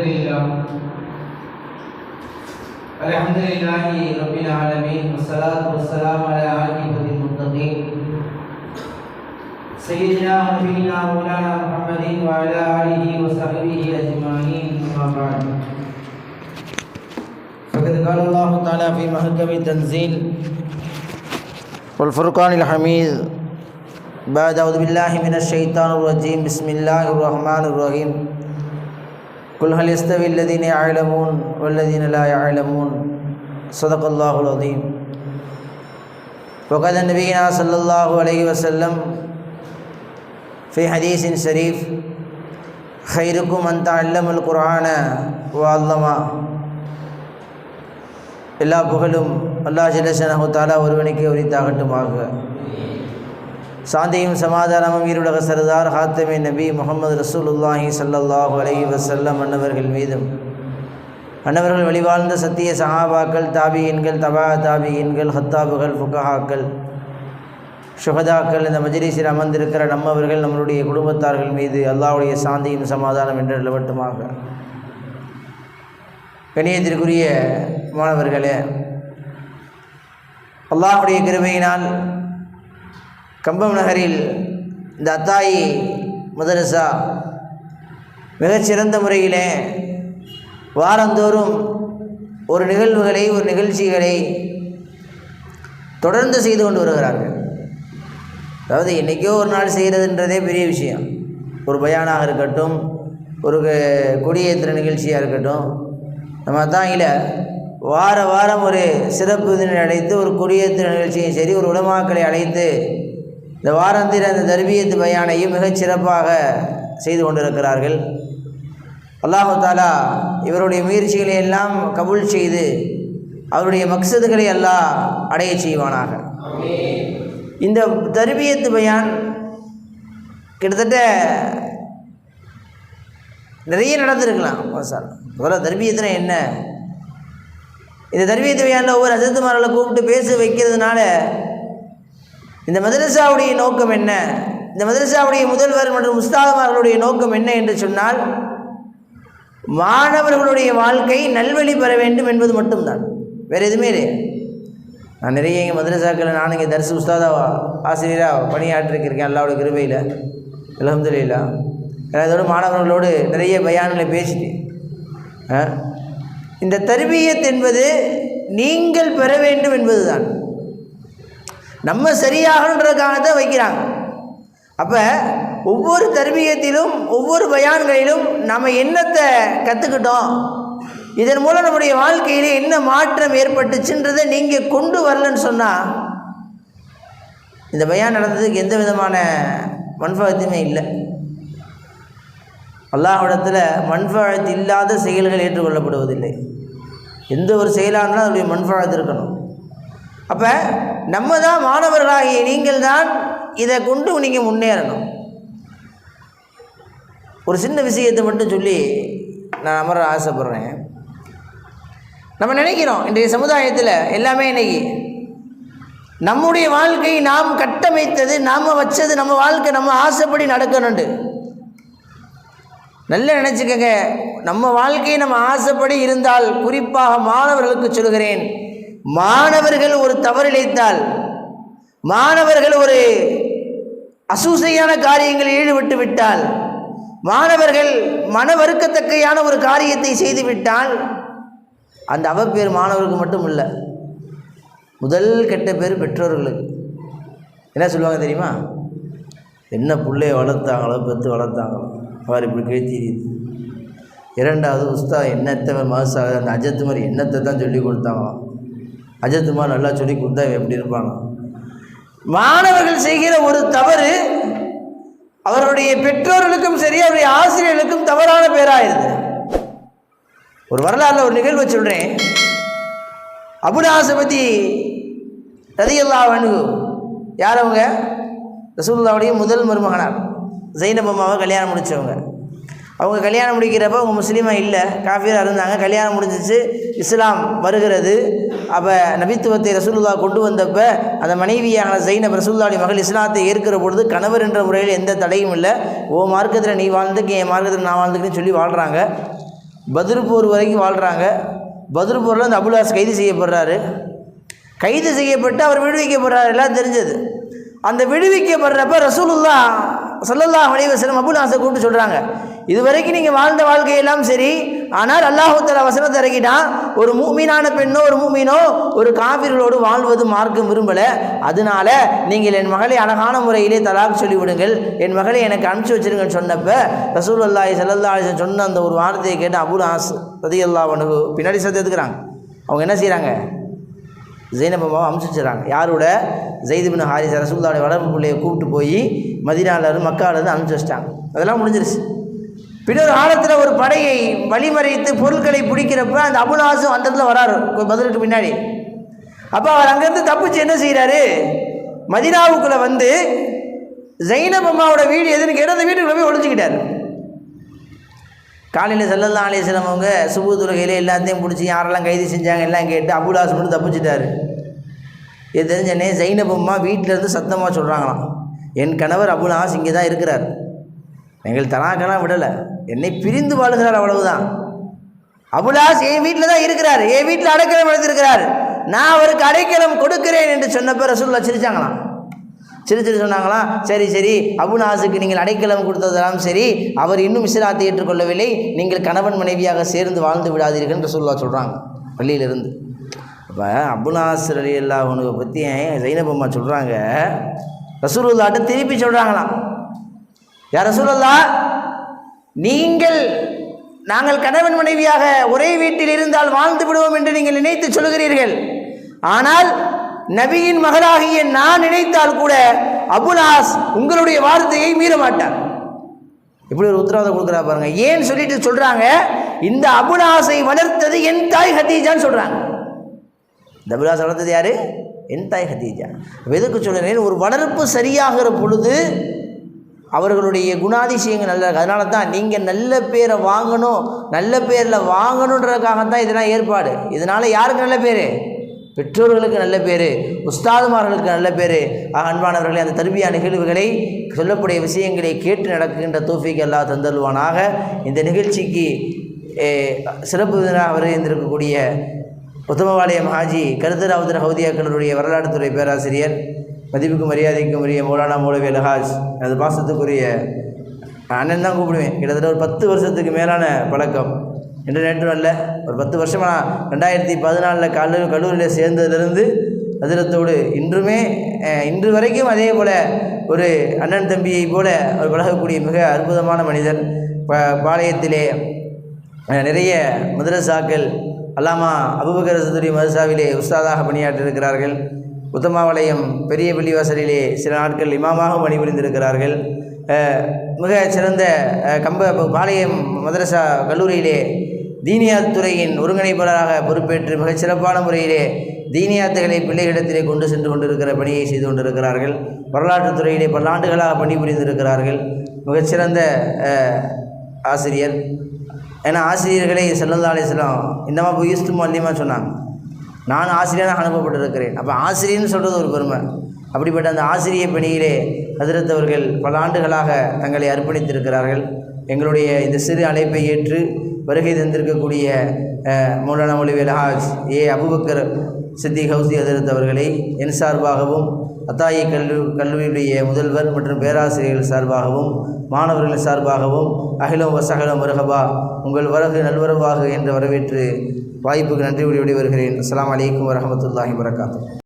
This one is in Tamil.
لله الحمد لله رب العالمين والصلاة والسلام على عاقبة المتقين سيدنا ونبينا مولانا محمد وعلى آله وصحبه أجمعين أما بعد. فقد قال الله تعالى في محكم التنزيل والفرقان الحميد بعد أعوذ بالله من الشيطان الرجيم بسم الله الرحمن الرحيم قل هل يستوي الذين يعلمون والذين لا يعلمون صدق الله العظيم وقال نبينا صلى الله عليه وسلم في حديث شريف خيركم من تعلم القرآن وعلمه எல்லா புகழும் அல்லாஹ் ஜிலசனஹு தாலா ஒருவனுக்கு உரித்தாகட்டுமாக சாந்தியும் சமாதானமும் ஈருலக சரதார் ஹாத்தமி நபி முகமது ரசூலுல்லாஹி சல்லாஹு அலஹி வசல்லம் அன்னவர்கள் மீதும். அன்னவர்கள் வழிவாழ்ந்த சத்திய சஹாபாக்கள் தாபியின்கள் தபா தாபியின்கள் ஹத்தாபுகள் ஃபுகஹாக்கள் சுகதாக்கள் இந்த மஜ்லிஸில் அமர்ந்திருக்கிற நம்மவர்கள் நம்மளுடைய குடும்பத்தார்கள் மீது அல்லாவுடைய சாந்தியும் சமாதானம் என்று நிலவட்டுமாக கணியத்திற்குரிய மாணவர்களே அல்லாஹுடைய கிருமையினால் கம்பம் நகரில் இந்த அத்தாயி மதரசா மிகச்சிறந்த முறையிலே வாரந்தோறும் ஒரு நிகழ்வுகளை ஒரு நிகழ்ச்சிகளை தொடர்ந்து செய்து கொண்டு வருகிறார்கள். அதாவது என்றைக்கோ ஒரு நாள் செய்கிறதுன்றதே பெரிய விஷயம். ஒரு பயானாக இருக்கட்டும் ஒரு கொடியேற்ற நிகழ்ச்சியாக இருக்கட்டும். நம்ம அத்தாங்கில வார வாரம் ஒரு சிறப்பு தினை அழைத்து ஒரு கொடியேற்ற நிகழ்ச்சியும் சரி ஒரு உலமாக்களை அழைத்து இந்த வாரத்தில் அந்த தர்பியத்து பயானையும் மிகச் சிறப்பாக செய்து கொண்டிருக்கிறார்கள். அல்லாஹு தாலா இவருடைய முயற்சிகளை எல்லாம் கபூல் செய்து அவருடைய மக்சதுகளை எல்லாம் அடைய செய்வானாக. இந்த தர்பியத்து பயான் கிட்டத்தட்ட நிறைய நடந்திருக்கலாம். சார் முதல்ல தர்பியத்துனா என்ன? இந்த தர்பியத்து பயானில் ஒவ்வொரு அசத்துமாரில் கூப்பிட்டு பேச வைக்கிறதுனால இந்த மதரசாவுடைய நோக்கம் என்ன? இந்த மதரசாவுடைய முதல்வர் மற்றும் முஸ்தாதமார்களுடைய நோக்கம் என்ன என்று சொன்னால் மாணவர்களுடைய வாழ்க்கை நல்வழி பெற வேண்டும் என்பது மட்டும்தான். வேறு எதுவுமே இல்லை. நான் நிறைய எங்கள் மதரசாக்களை நான் இங்கே தரிசு உஸ்தாதா ஆசிரியராக பணியாற்றிருக்கேன் அல்லாவோட கிருபையில். அலமதுல்லா அதோட மாணவர்களோடு நிறைய பயான்களை பேசிட்டேன். இந்த தர்பியத் என்பது நீங்கள் பெற வேண்டும் என்பதுதான். நம்ம சரியாகன்றதுக்காக தான் வைக்கிறாங்க. அப்போ ஒவ்வொரு தர்பியத்திலும் ஒவ்வொரு பயான்களிலும் நம்ம என்னத்தை கற்றுக்கிட்டோம் இதன் மூலம் நம்முடைய வாழ்க்கையில் என்ன மாற்றம் ஏற்பட்டுச்சுன்றதை நீங்கள் கொண்டு வரலன்னு சொன்னால் இந்த பயான் நடந்ததுக்கு எந்த விதமான மன்ஃபகத்தையுமே இல்லை. அல்லாஹிடத்தில் மண்பாழத்து இல்லாத செயல்கள் ஏற்றுக்கொள்ளப்படுவதில்லை. எந்த ஒரு செயலாக இருந்தாலும் அதனுடைய மண்பாழத்து இருக்கணும். அப்போ நம்ம தான் மாணவர்களாகிய நீங்கள் தான் இதை கொண்டு நீங்கள் முன்னேறணும். ஒரு சின்ன விஷயத்தை மட்டும் சொல்லி நான் அமர ஆசைப்பட்றேன். நம்ம நினைக்கிறோம் இன்றைய சமுதாயத்தில் எல்லாமே இன்னைக்கு நம்முடைய வாழ்க்கை நாம் கட்டமைத்தது நாம் வச்சது நம்ம வாழ்க்கை நம்ம ஆசைப்படி நடக்கணுண்டு நல்லா நினச்சிக்கங்க நம்ம வாழ்க்கையை நம்ம ஆசைப்படி இருந்தால் குறிப்பாக மாணவர்களுக்கு சொல்கிறேன் மாணவர்கள் ஒரு தவறிழைத்தால் மாணவர்கள் ஒரு அசூசையான காரியங்களில் ஈடுபட்டு விட்டால் மாணவர்கள் மன வருக்கத்தக்கையான ஒரு காரியத்தை செய்து விட்டால் அந்த அவப்பேர் மாணவர்களுக்கு மட்டும் இல்லை முதல் கெட்ட பேர் பெற்றோர்களுக்கு. என்ன சொல்லுவாங்க தெரியுமா? என்ன பிள்ளைய வளர்த்தாங்களோ பெற்று வளர்த்தாங்களோ அவர் இப்படி கேத்திரியுது இரண்டாவது உஸ்தா என்னத்தை மகசாக அந்த அஜத்து மாதிரி என்னத்தை தான் சொல்லி கொடுத்தாங்களாம் அஜத்துமா நல்லா சொல்லி கொடுத்தா எப்படி இருப்பாங்க மாணவர்கள் செய்கிற ஒரு தவறு அவருடைய பெற்றோர்களுக்கும் சரி அவருடைய ஆசிரியர்களுக்கும் தவறான பேராயிருது ஒரு வரலாறுல ஒரு நிகழ்வு சொல்கிறேன் அபுடாசை பற்றி ரதியல்லா வணு யார் அவங்க? ரசூல்லாவுடைய முதல் மருமகனார். ஜெயினபம்மாவை கல்யாணம் முடித்தவங்க அவங்க கல்யாணம் முடிக்கிறப்ப அவங்க முஸ்லீமாக இல்லை காஃபியராக இருந்தாங்க. கல்யாணம் முடிஞ்சிச்சு இஸ்லாம் வருகிறது. அப்போ நபித்துவத்தை ரசூல்லா கொண்டு வந்தப்ப அந்த மனைவியான ஜைனப் ரசூல்லாவுடைய மகள் இஸ்லாத்தை ஏற்கிற பொழுது கணவர் என்ற முறையில் எந்த தடையும் இல்லை. ஓ மார்க்கத்தில் நீ வாழ்ந்துக்கு என் மார்க்கத்தில் நான் வாழ்ந்துக்குன்னு சொல்லி வாழ்கிறாங்க பத்ரு போர் வரைக்கும் வாழ்கிறாங்க பத்ரு போரில் அந்த அபுலாஸ் கைது செய்யப்படுறாரு. கைது செய்யப்பட்டு அவர் விடுவிக்கப்படுறாரு. எல்லாம் தெரிஞ்சது. அந்த விடுவிக்கப்படுறப்ப ரசூலுல்லா ஸல்லல்லாஹு அலைஹி அபுல் ஆசை கூப்பிட்டு சொல்கிறாங்க இது வரைக்கும் நீங்கள் வாழ்ந்த வாழ்க்கையெல்லாம் சரி ஆனால் அல்லாஹூத்தல வசனத்தை இறக்கிட்டான். ஒரு மூமீனான பெண்ணோ ஒரு மூமீனோ ஒரு காவிர்களோடு வாழ்வது மார்க்கம் விரும்பலை. அதனால நீங்கள் என் மகளை அழகான முறையிலே தலாக் சொல்லிவிடுங்கள். என் மகளை எனக்கு அனுப்பிச்சி வச்சிருங்கன்னு சொன்னப்ப ரசூல் அல்லாஹி சல்லா அலிசன் சொன்ன அந்த ஒரு வார்த்தையை கேட்டு அபுல் ஆஸ் ரதி அல்லா பின்னாடி சத்து எடுத்துக்கிறாங்க அவங்க என்ன செய்கிறாங்க ஜெயினபாவை அனுப்பிச்சிடுறாங்க யாரோட? ஜெயிதுபின் ஹாரிஸ் ரசூல்லாவுடைய வளர்ப்பு பிள்ளையை கூப்பிட்டு போய் மதினாலேருந்து மக்காலேருந்து அனுப்பிச்சி வச்சிட்டாங்க. அதெல்லாம் முடிஞ்சிருச்சு. பின்னொரு காலத்தில் ஒரு படையை வழிமறைத்து பொருட்களை பிடிக்கிறப்ப அந்த அபுலாசும் அந்த இடத்துல வராரு. பதிலுக்கு பின்னாடி. அப்போ அவர் அங்கேருந்து தப்பிச்சு என்ன செய்கிறாரு மதினாவுக்குள்ளே வந்து ஜைனப் அம்மாவோட வீடு எதுன்னு கேட்டு அந்த வீட்டுக்குள்ளே போய் ஒழிஞ்சிக்கிட்டார் காலையில் செல்லல்லா அலிஸ்லாம் அவங்க சுபு தொழுகையில் எல்லாத்தையும் பிடிச்சி யாரெல்லாம் கைது செஞ்சாங்க எல்லாம் கேட்டு அபுலாஸ் மட்டும் தப்பிச்சிட்டாரு. இது தெரிஞ்சனே ஜைனபம்மா வீட்டிலேருந்து சத்தமாக சொல்கிறாங்களாம் என் கணவர் அபுலாஸ் இங்கே தான் இருக்கிறார். எங்கள் தனாக்கெல்லாம் விடலை. என்னை பிரிந்து வாழுகிறார் அவ்வளவுதான். அபுலாஸ் என் வீட்டில் தான் இருக்கிறார். என் வீட்டில் அடைக்கலம் எழுதியிருக்கிறார் நான் அவருக்கு அடைக்கலம் கொடுக்கிறேன் என்று சொன்னப்போ ரசூல்லா சிரிச்சாங்களாம். சிரிச்சிட்டு சொன்னாங்களாம் சரி சரி. அபுநாசுக்கு நீங்கள் அடைக்கலம் கொடுத்ததெல்லாம் சரி. அவர் இன்னும் இஸ்லாத்தை ஏற்றுக்கொள்ளவில்லை. நீங்கள் கணவன் மனைவியாக சேர்ந்து வாழ்ந்து விடாதீர்கள் என்று சொல்லா சொல்கிறாங்க பள்ளியிலிருந்து. அப்போ அபுநாஸ் அலி அல்லா உனக்கு பற்றி ஜைனபம்மா சொல்கிறாங்க ரசூலுல்லாட்ட திருப்பி சொல்கிறாங்களாம் யார் ரசூலுல்லா நீங்கள் நாங்கள் கணவன் மனைவியாக ஒரே வீட்டில் இருந்தால் வாழ்ந்து விடுவோம் என்று நீங்கள் நினைத்து சொல்கிறீர்கள் ஆனால் நபியின் மகளாகிய நான் நினைத்தால் கூட அபுலாஸ் உங்களுடைய வார்த்தையை மீற மாட்டார் இப்படி ஒரு உத்தரவாதம் கொடுக்குறா பாருங்க. ஏன் சொல்லிட்டு சொல்றாங்க? இந்த அபுலாசை வளர்த்தது என் தாய் ஹதீஜான்னு சொல்றாங்க. இந்த அபுலாஸ் வளர்த்தது யாரு? என் தாய் ஹதீஜா. எதுக்கு சொல்கிறேன் ஒரு வளர்ப்பு சரியாகிற பொழுது அவர்களுடைய குணாதிசயங்கள் நல்லா இருக்குது அதனால தான் நீங்கள் நல்ல பேரை வாங்கணும் நல்ல பேரில் வாங்கணுன்றதுக்காக தான் இதெல்லாம் ஏற்பாடு. இதனால் யாருக்கு நல்ல பேர்? பெற்றோர்களுக்கு நல்ல பேர் உஸ்தாதுமார்களுக்கு நல்ல பேர். ஆக அன்பானவர்களே அந்த தருமையான நிகழ்வுகளை சொல்லக்கூடிய விஷயங்களை கேட்டு நடக்கின்ற தோஃபிக்கு அல்லா தந்தல்வானாக இந்த நிகழ்ச்சிக்கு சிறப்பு விருந்தினராக வருகின்றிருக்கக்கூடிய உத்தமபாளையம் ஹாஜி கருத்தராவுதர் ஹவுதியாக்களுடைய வரலாற்றுத்துறை பேராசிரியர் மதிப்புக்கும் மரியாதைக்கும் உரிய மௌலானா மௌலவி லஹாஜ் அது பாசத்துக்குரிய அண்ணன் தான் கூப்பிடுவேன். கிட்டத்தட்ட ஒரு பத்து வருஷத்துக்கு மேலான பழக்கம். என்று நேற்று அல்ல. ஒரு பத்து வருஷமாக நான் ரெண்டாயிரத்தி பதினாலில் கல்லூரி கல்லூரியில் சேர்ந்ததிலிருந்து அதிரத்தோடு இன்றுமே இன்று வரைக்கும் அதே போல் ஒரு அண்ணன் தம்பியை போல அவர் பழகக்கூடிய மிக அற்புதமான மனிதர். ப பாளையத்திலே நிறைய மதரசாக்கள் அல்லாமா அபுபக்கர் மதரசாவிலே உஸ்தாதாக பணியாற்றியிருக்கிறார்கள். உத்தமாவளையம் பெரிய பள்ளிவாசலிலே சில நாட்கள் இமாமாக பணிபுரிந்திருக்கிறார்கள். மிக சிறந்த கம்ப பாளையம் மதரசா கல்லூரியிலே தீனியாத் துறையின் ஒருங்கிணைப்பாளராக பொறுப்பேற்று மிகச் சிறப்பான முறையிலே தீனியாத்துகளை பிள்ளைகளிடத்திலே கொண்டு சென்று கொண்டிருக்கிற பணியை செய்து கொண்டிருக்கிறார்கள். வரலாற்றுத் துறையிலே பல ஆண்டுகளாக பணிபுரிந்திருக்கிறார்கள் மிகச்சிறந்த ஆசிரியர். ஏன்னா ஆசிரியர்களை செல்லல்லா அலிஸ்லாம் இன்னமா போய் ஈஸ்து மல்லியமாக சொன்னாங்க. நான் ஆசிரியராக அனுப்பப்பட்டிருக்கிறேன். அப்போ ஆசிரியர்னு சொல்கிறது ஒரு பெருமை. அப்படிப்பட்ட அந்த ஆசிரிய பணியிலே அதிரத்தவர்கள் அவர்கள் பல ஆண்டுகளாக தங்களை அர்ப்பணித்திருக்கிறார்கள். எங்களுடைய இந்த சிறு அழைப்பை ஏற்று வருகை தந்திருக்கக்கூடிய அஹ், மௌலானா ஹாஜ் ஏ. அபுபக்கர் சித்தி ஹவுசி அதிரத்தவர்களை அவர்களை என் சார்பாகவும் அத்தாயி கல்லூ கல்லூரியுடைய முதல்வர் மற்றும் பேராசிரியர்கள் சார்பாகவும் மாணவர்கள் சார்பாகவும் அகிலம் வசகலம் வருகபா உங்கள் வரகு நல்வரவாக என்று வரவேற்று வாய்ப்புக்கு நன்றி விடைபெறுகிறேன். அஸ்லாம் அலைக்கும் வரமத்துல்லாஹி வரகாத்து